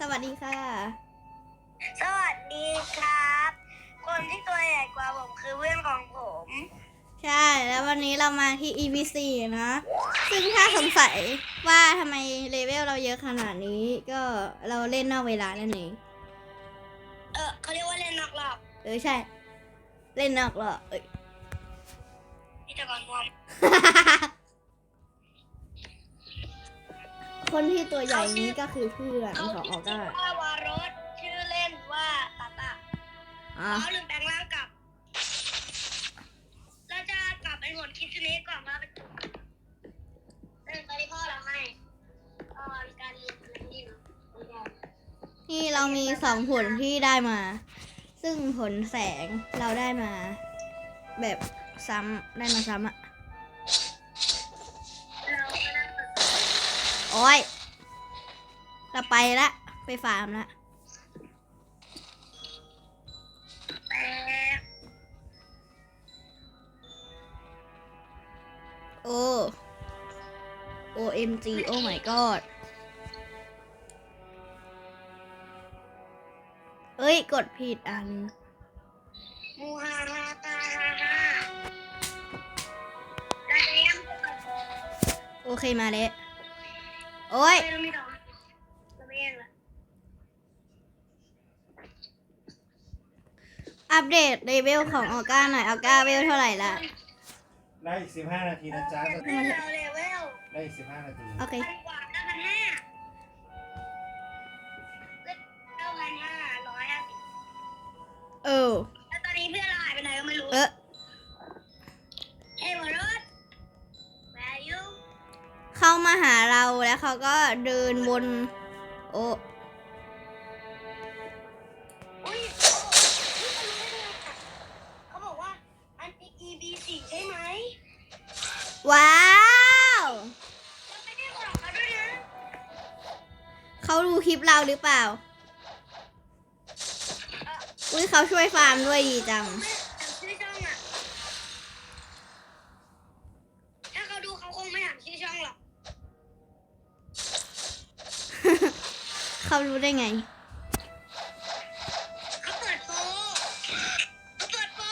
สวัสดีค่ะ สวัสดีครับ คนที่ตัวใหญ่กว่าผมคือเพื่อนของผม ใช่ แล้ววันนี้เรามาที่ EP 4นะ ซึ่งถ้าสงสัยว่าทำไมเลเวลเราเยอะขนาดนี้ ก็เราเล่นนอกเวลานั่นเอง เออเขาเรียกว่าเล่นนอกรอบเออใช่ เล่นนอกเหรอเอ้ยพี่ตะกอนวอ คนที่ตัวใหญ่นี้ก็คือเพื่อนเขาของออชื่ก้าอว่าวารสชื่อเล่นว่าตาตาอะเขาลืมแปลงร่างกลับ เราจะกลับไปหมดคิดชนิดก่อนมาเป็นเรื่องตอนที่พ่อเราให้ตอนการเรียนอะไรนี่เนาะที่เรามีสองผลที่ได้มา ซึ่งผลแสงเราได้มา แบบซ้ำได้มาซ้ำอะ โอ้ยเราไปละไปฟาร์มละแป๊บโอ้ OMG oh my god เอ้ย กดผิดอันมูฮาฮาตาฮาฮาแล้วเอ็มโอเคมาเลย โอ้ยไม่รู้มีดอกเราไม่เองละอัปเดตเลเวลของออก้าหน่อยออก้าเวลเท่าไหร่ละได้อีกสิบห้านาทีนะจ๊ะเพื่อนเราเลเวลได้อีกสิบห้านาที โอเค พันกว่าแล้วพันห้า ว้าวเราไม่ได้บอกเขาด้วยนะเขาดูคลิปเราหรือเปล่า อุ้ยเขาช่วยฟาร์มด้วยดีจังไม่ถามชื่อช่องอะถ้าเขาดูเขาคงไม่ถามชื่อช่องหรอก เขารู้ได้ไง เขาเปิดโปรเขาเปิดโปร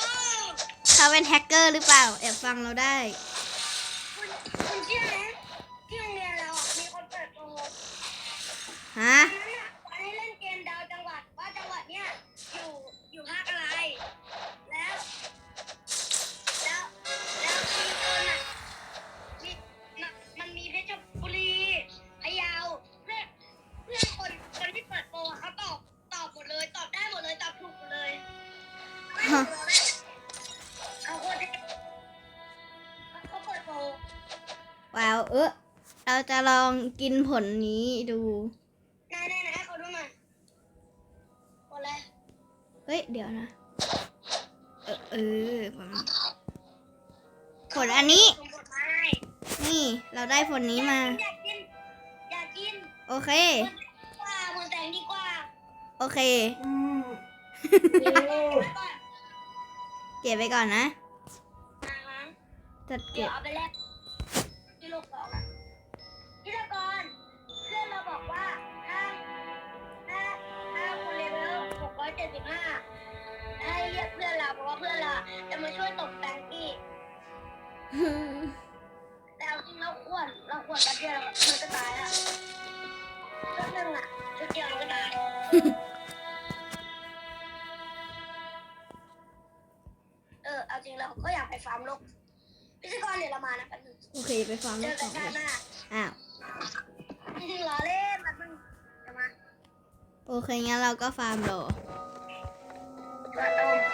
เขาเป็นแฮกเกอร์หรือเปล่า แอบฟังเราได้ ฮะอันนั้นอะวันให้เล่นเกมดาวจังหวัดว่าจังหวัดเนี้ยอยู่อยู่ภาคอะไร แล้ว แล้วแล้วมีคนอะมีมันมันมีเพชรบุรีพะเยาเพื่อนเพื่อนคนคนที่เปิดโปรอะเขาตอบตอบหมดเลย ตอบได้หมดเลยตอบถูกหมดเลยไม่ถูกเลยเขาโคตรเท่เขาเปิดโปร ว้าวเออเราจะลองกินผลนี้ดู เออเออผมผลอันนี้ส่งผลมาให้นี่เราได้ผลนี้มา อยากกิน อยากกินโอเคว่าหมดแสงดีกว่าโอเคเดี๋ยวก่อนเก็บไปก่อนนะ อ่าฮะจัดเดี๋เก็ยวบ เอาไปแลกที่ลูกบอกอะพี่ตะกรเพื่อนเราบอกว่าถ้าถ้าถ้าคุณเลเวล675ให้เรียกเพื่อน เราเพราะว่าเพื่อนเราจะมาช่วยตกแต่งอีกแต่เอาจริงเราควรเราควรแป๊บเดียวมันก็ตายอะชุดหนึ่งอะชุดเดียวมันก็ตายเออเอาจริงเราก็อยากไปฟาร์มโลกพิธีกรเดี๋ยวเรามานะแป๊บนึงโอเคไปฟังเจเรื่อองขกัอนงชาติหน้าอ้าวจริงๆล้อเล่นแป๊บนึงเดี๋ยวมาโอเคงั้นเราก็ฟาร์มรอเปิดต้ม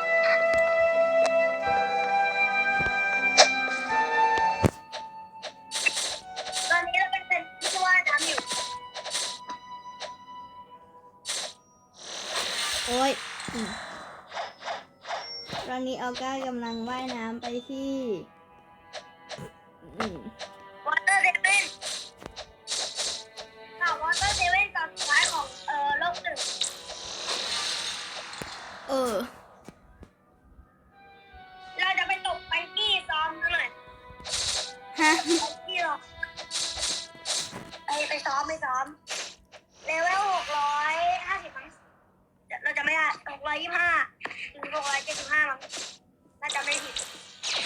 โอ้ยอืมตอนนี้ออก้ากำลังว่ายน้ำไปที่อืมวอเตอร์เซเว่นค่ะวอเตอร์เซเว่นตอนสุดท้ายของเอ่อโลกหนึ่งเออ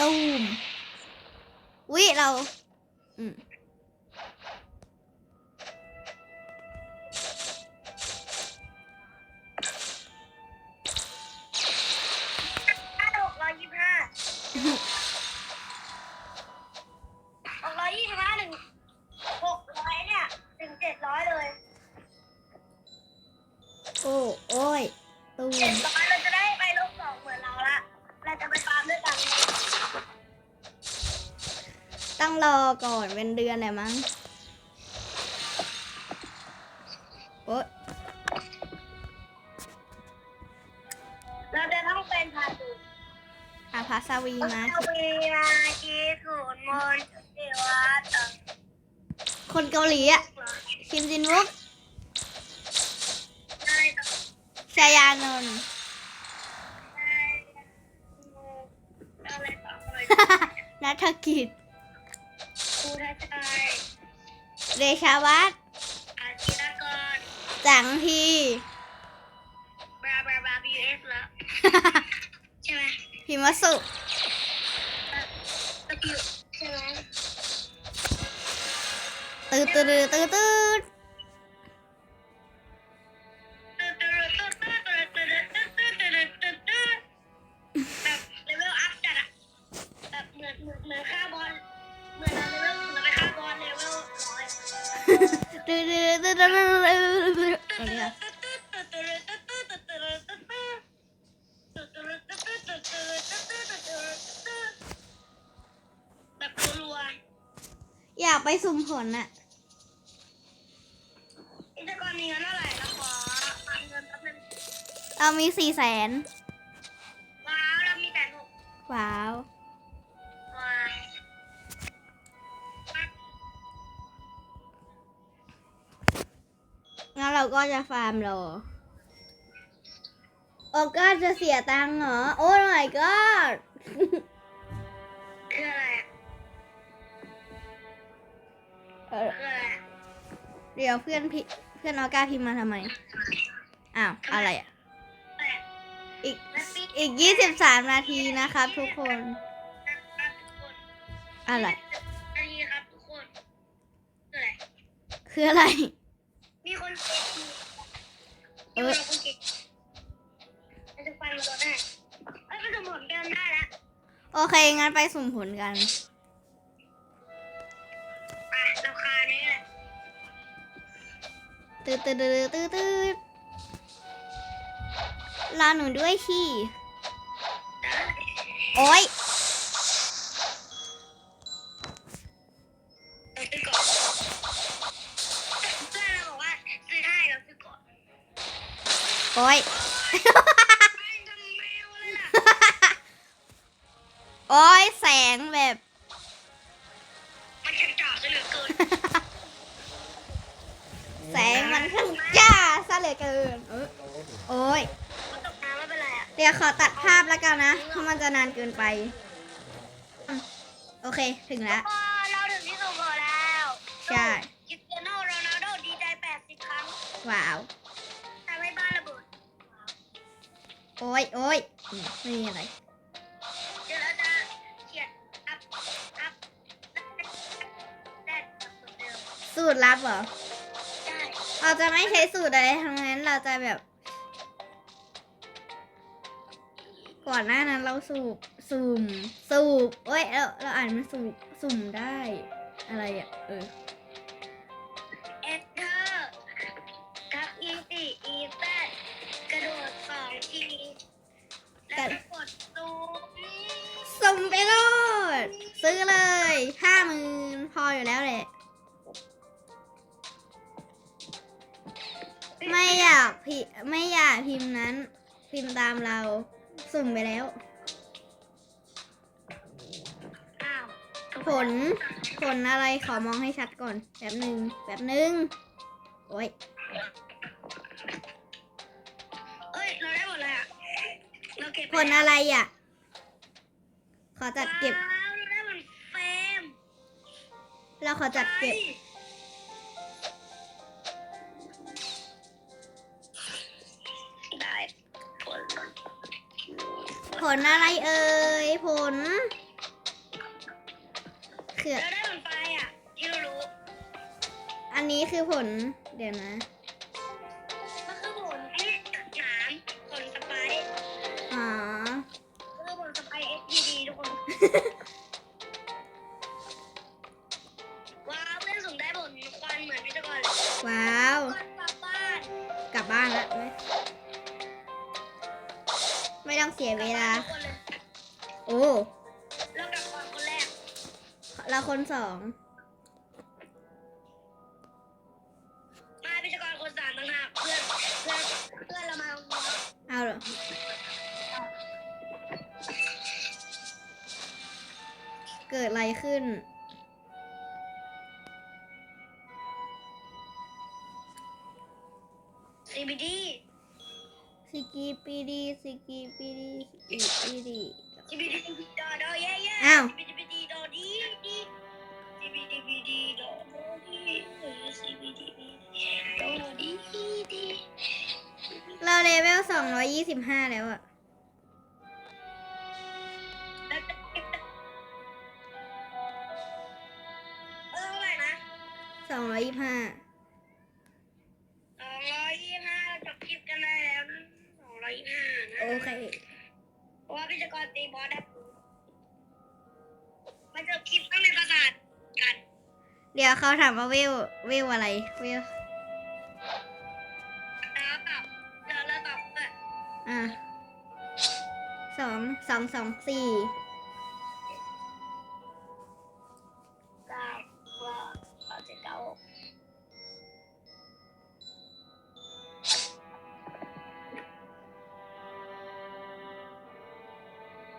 ตูมวิเรา ก่อนเป็นเดือนเลยมั้งโอ๊ยเราจะต้องเป็นพาดูอาพาสวีมาทวีมาจีศูนย์มนต์เทวัตเอ่อคนเกาหลีอะเหรอคิมจินวุกอะไรต่อชายานนท์อะไรต่ออะไรนัฐกิจค รูทัชชัยเดชาวัฒน์อาชีนกรจังทีบราบราบราบีเอสแล้วใช่ไหมพิมสุตะกิวใช่ไหมตืดตืดตืดตืด อันนี้อะแบบรัวอยากไปสุ่มผลน่ะๆอินเตอร์กรมีเงินเท่าไหร่เราขอฟังเงินแป๊บนึงเรามีสี่แสนว้าวเรามีแต่หกว้าวว้ ก็จะฟาร์มรอโอ้ก็จะเสียตังค์เหรอ โอ้ my god คืออะไรอะเออคืออะไรอะเดี๋ยวเพื่อนพิเพื่อนออก้าพิมพ์มาทำไม อ้าว อะไรอะอะไรอะอีกแล้วปีอีกยี่สิบสามนาทีนะครับทุกคนครับทุกคนอะไรอันนี้ครับทุกคน คืออะไร คืออะไร มีคนเก็บอยู่เอมีอคนก็บเราจะฟันมันได้เอ้ยมันจะหมดกันได้แล้วโอเค งั้นไปสุ่มผลกันอะราคานี้แหละตืดตืดตืดตืดตืดรอหนูด้วยชีได้โอ๊ย โอ๊ยไม่ทำแมวเลยล่ะโอ๊ยแสงแบบ มันชักจ่าซะเหลือเกินแสงมันช่างจ้าซะเหลือเกินเออโอ๊ยมันตกน้ำไม่เป็นไรอะเดี๋ยวขอตัดภาพแล้วกันนะเพราะมันจะนานเกินไปอืมโอเคถึงแล้ว พอเราถึงที่สุดแล้วใช่คริสเตียโนโรนัลโดดีใจ80ครั้ง ว้าว อ๊ยโอ๊ยไม่มีอะไรเดี๋ยวเราจะเขียนอัพอัพแดดเหมือนเดิมสูตรลับเหรอ ได้เราจะไม่ใช้สูตรอะไรทั้งนั้นเราจะแบบ ก่อนหน้านั้นเราสูบสุ่มสูบเอ้ยเราเราอ่านมันสูบสุ่มได้ อะไรอะ เออ ทีแล้วก็กดตูมสุ่มไปโลดซื้อเลยห้าหมื่นพออยู่แล้วแหละ ไม่อยากพิไม่อยากพิมพ์นั้น พิมพ์ตามเราสุ่มไปแล้ว อ้าวผล ผลอะไรขอมองให้ชัดก่อนแบบหนึ่งแบบหนึ่งโอ้ย ผลอะไรอะ ขอจัดเก็บ ว้าวเราได้เหมือนเฟรมเราขอจัดเก็บ ได้ผลผลอะไรเอ่ย ผลคือเราได้ผลไฟอะที่เรารู้อันนี้คือผล เดี๋ยวนะ ต้องเสียเวลากลับบ้นทุกคนเลยโอ้แล้วกลับก่อนคนแรกเราคนสองมาพิจกรคนสามต่างหากเพื่อนเพื่อนเพื่อนเรามาตรงนี้เอาเหรอเกิดอะไรขึ้น ดีสกีปีดีสกีปีดีซีบีดีดอดอเย่เย่อ้าวซีบีดีดอดีดีซีบีดีบีดีดอดอดีซีบีดีบีดอดีดีเราเลเวลสองร้อยยี่สิบห้าแล้วอะเออเท่าไหร่นะสองร้อยยี่สิบห้า เดี๋ยวเขาถามว่าเวลเวลอะไรเวลแล้วตอบแล้วแล้วตอบแบบอะสองสองสองสี่เก้าว่าเก้าเจ็ดเก้าหก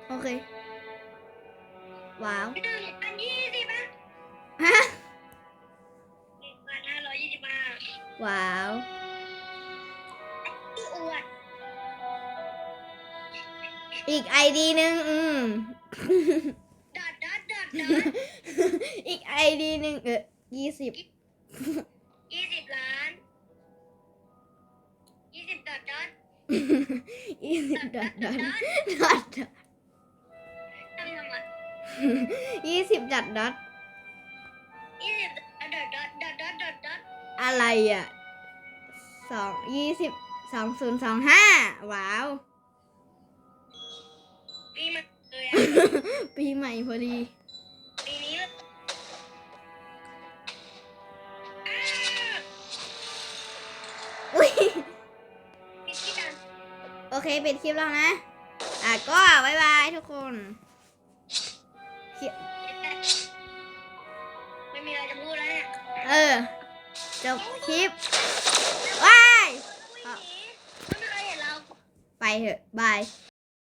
โอเค ว้าวหนึ่งพันยี่สิบอะฮะ ว้าวที่อวดอีกไอดีหนึ่งอืมดัดดัดดัดดัดอีกไอดีหนึ่งเออยี่สิบยี่สิบล้านยี่สิบดัดดัดยี่สิบดอทดอทดอทดอททำทำไมยี่สิบดอทดอท อะไรอะสองยี่สิบสองศูนย์สองห้าว้าว ปีมันเลยอะปีใหม่พอดี ปีนี้แบบอ้าวอุ้ยปิดที่กันโอเคปิดคลิปแล้วนะ อะก็บายบายทุกคนคลิปไม่มีอะไรจะพูดแล้วเนี่ย เออ จบคลิปว้ายวิ่งหนีไม่มีใครเห็นเรา ไปเถอะ บาย